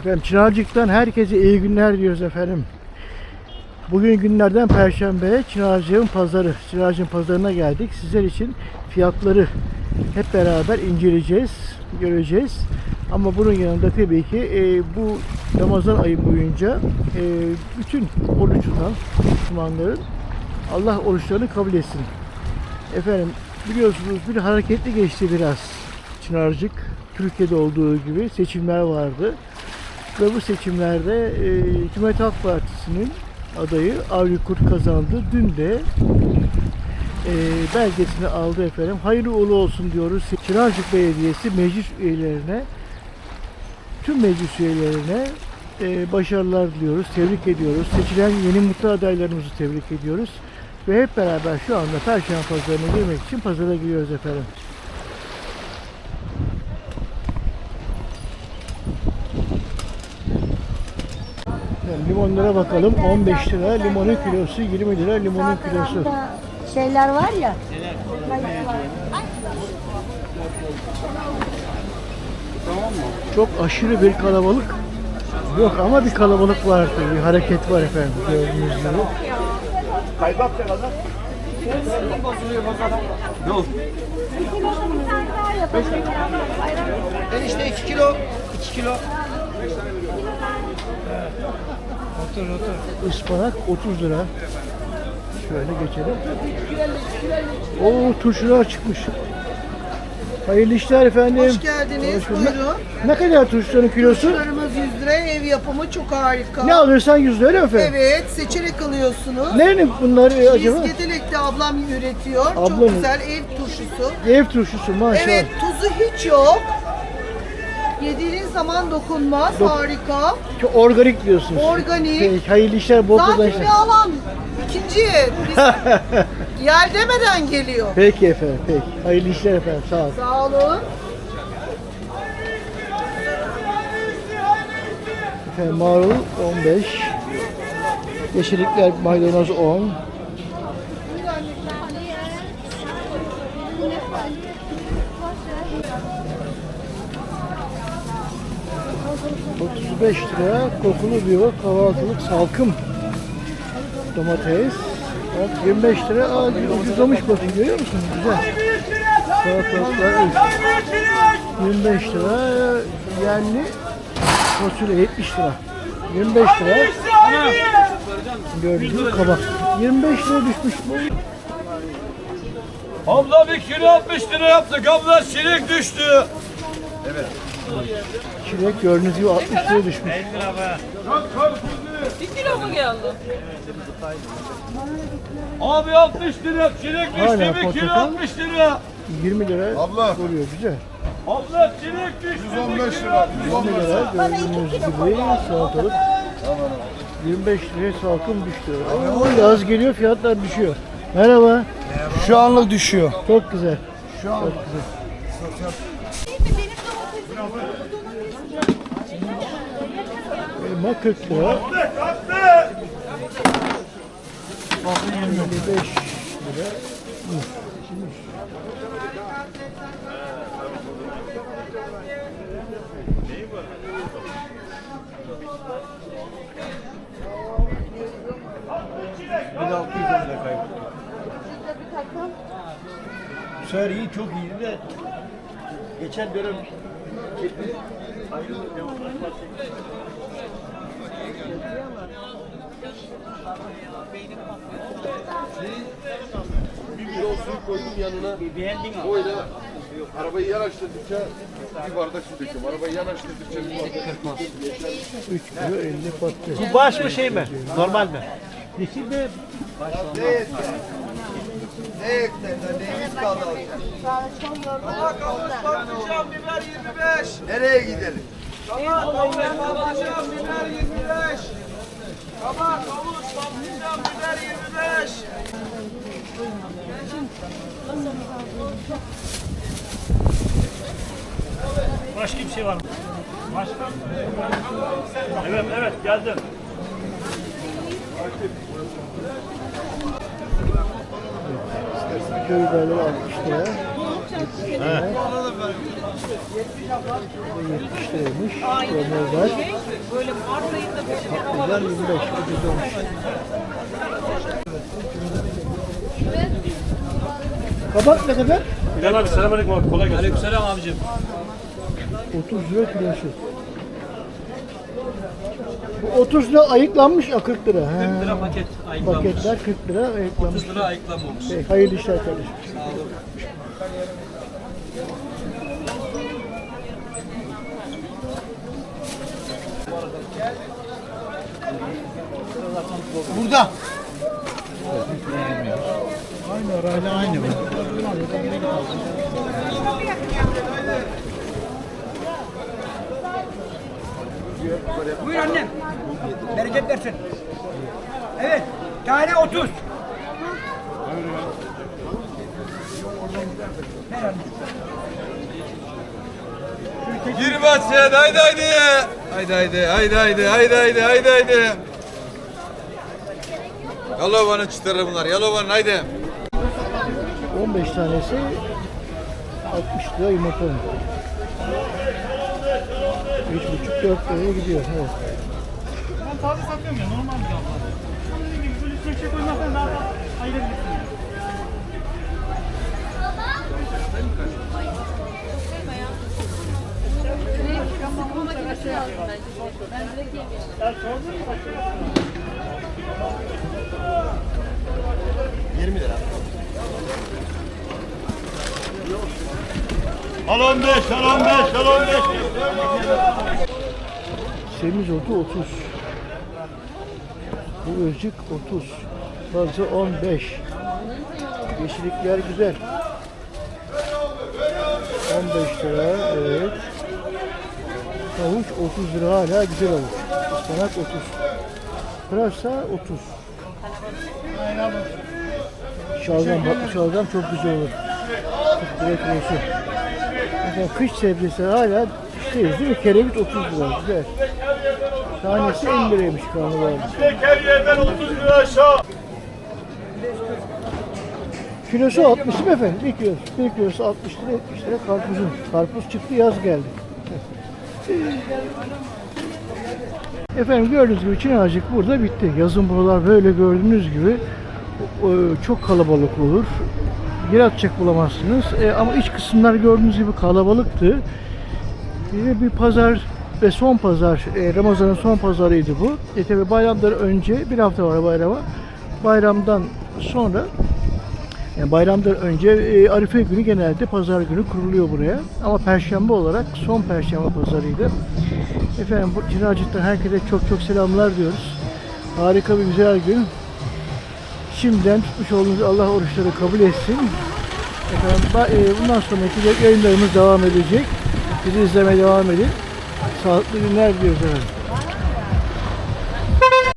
Efendim Çınarcık'tan herkese iyi günler diyoruz efendim. Bugün günlerden Perşembe Çınarcık'ın pazarı, Çınarcık'ın pazarına geldik. Sizler için fiyatları hep beraber inceleyeceğiz, göreceğiz. Ama bunun yanında tabii ki e, bu Ramazan ayı boyunca e, bütün oruç Müslümanların Allah oruçlarını kabul etsin. Efendim biliyorsunuz bir hareketli geçti biraz Çınarcık. Türkiye'de olduğu gibi seçimler vardı. Ve bu seçimlerde e, Cumhuriyet Halk Partisi'nin adayı Avni Kurt kazandı. Dün de e, belgesini aldı efendim. Hayırlı uğurlu olsun diyoruz. Çınarcık Belediyesi meclis üyelerine, tüm meclis üyelerine e, başarılar diliyoruz. Tebrik ediyoruz. Seçilen yeni mutlu adaylarımızı tebrik ediyoruz. Ve hep beraber şu anda Perşembe Pazarı'na girmek için pazara giriyoruz efendim. Yani limonlara bakalım. 15 lira limonun kilosu, 20 lira limonun kilosu. Şeyler var ya. Çok aşırı bir kalabalık yok ama bir kalabalık var tabii. Bir hareket var efendim gördüğünüz gibi. Enişte 2 kilo. 2 kilo. Ispanak 30 lira. Şöyle geçelim. Oo turşular çıkmış. Hayırlı işler efendim. Hoş geldiniz. Hoş bulduk. Buyurun. Ne kadar turşuların kilosu? Turşularımız 100 lira. Ev yapımı çok harika. Ne alırsan 100 lira öyle mi efendim? Evet, seçerek alıyorsunuz. Nerenin bunları acaba? Biz Gedelek'te ablam üretiyor. Abla çok güzel ev turşusu. Ev turşusu maşallah. Evet, tuzu hiç yok. Yediğiniz zaman dokunmaz. Dok- harika. Çok organik diyorsunuz. Organik. Peki, hayırlı işler, bol Zaten kazançlar. bir alan ikinci el. Biz yer demeden geliyor. Peki efendim, peki. Hayırlı işler efendim, sağ olun. Sağ olun. Efendim marul 15. Yeşillikler maydanoz 10. ...35 lira kokulu biber kahvaltılık salkım domates. Bak 25 lira aa, ucuzlamış bakın görüyor musunuz? Güzel. Salatalıklar üç. 25 lira yerli fasulye 70 lira. 25 lira. Gördüğünüz kabak. 25 lira düşmüş bu. Abla bir kilo 60 lira yaptık. Abla sinek düştü. Çilek gördüğünüz gibi 60 lira düşmüş. Abi 60 lira Hala düştü. Bir kilo portakal. 60 lira. 20 lira Abla. oluyor güzel. Abla sinek düştü. 115 lira. 20 lira gördüğünüz gibi salatalık. 25 liraya salkım düştü. Ama yaz geliyor fiyatlar düşüyor. Merhaba. Şu anlık düşüyor. Çok güzel. Şu an Çok güzel. Elma 40 lira. 25 lira. Bu sefer iyi çok iyiydi de geçen dönem bir kilo suyu koydum yanına. Böyle arabayı yanaştırdıkça bir bardak su döküyorum. Arabayı yanaştırdıkça bir bardak 3 kilo 50 patates. Bu baş mı şey mi? Normal mi? Yeşil mi? Ne eklerden neyimiz kaldı Patlıcan biber 25. Nereye gidelim? Kabak, havuç, patlıcan, biber 25. Kabak, havuç, patlıcan, biber 25. Başka bir şey var mı? Başka? Evet evet geldim. Köy biberleri 60 lira. 70 liraymış. Domates. Patlıcan 25 ucuz olmuş. Kabak ne kadar? Bilal abi selamünaleyküm abi kolay gelsin. Aleykümselam abicim. 30 lira kilosu. Bu 30 lira ayıklanmış a 40 lira. He. 40 lira paket ayıklanmış. Paketler 40 lira ayıklanmış. 30 lira ayıklanmamış. Peki, hayırlı işler kardeşim. Sağ olun. Burada. Buyur annem. Bereket versin. Evet. Tane 30. Gir bahçeye haydi haydi. Haydi haydi haydi haydi haydi haydi haydi haydi. Yalova'nın çıtırı bunlar. Yalova'nın haydi. 15 tanesi 60 lira yumurta. 3,5 4 liraya gidiyor. Evet. Ben taze satıyorum ya normal bir abla. Dediğim gibi böyle üstüne bir şey koymazsan daha da ayırabilirsin. yani. Ya sordun mu başka? 20 lira. Al 15, al 15, al 15. Semizotu 30. Bu özcük 30. Fazla 15. Yeşillikler güzel. 15 lira evet. Havuç 30 lira hala güzel havuç. Ispanak 30. Pırasa 30. Şalgam, bak şalgam çok güzel olur. 40 lira. Mesela kış sebzesi hala kıştayız değil mi? Kerevit 30 lira. Güzel. Tanesi 50 liraymış karnabahar. Her yerden 30 lira aşağı. Kilosu 60 değil efendim? Bir kilosu. Bir kilosu 60 lira 70 lira karpuzun. Karpuz çıktı yaz geldi. Efendim gördüğünüz gibi çin ağacık burada bitti. Yazın buralar böyle gördüğünüz gibi çok kalabalık olur. Yer atacak bulamazsınız. E, ama iç kısımlar gördüğünüz gibi kalabalıktı. De bir pazar ve son pazar, e, Ramazan'ın son pazarıydı bu. E tabi bayramdan önce, bir hafta var bayrama. Bayramdan sonra, yani bayramdan önce e, Arife günü genelde pazar günü kuruluyor buraya. Ama perşembe olarak son perşembe pazarıydı. Efendim bu Cinacık'tan herkese çok çok selamlar diyoruz. Harika bir güzel gün. Şimdiden tutmuş olduğunuz Allah oruçları kabul etsin. Efendim, e, bundan sonraki yayınlarımız devam edecek. Bizi izlemeye devam edin. Sağlıklı günler diliyoruz efendim.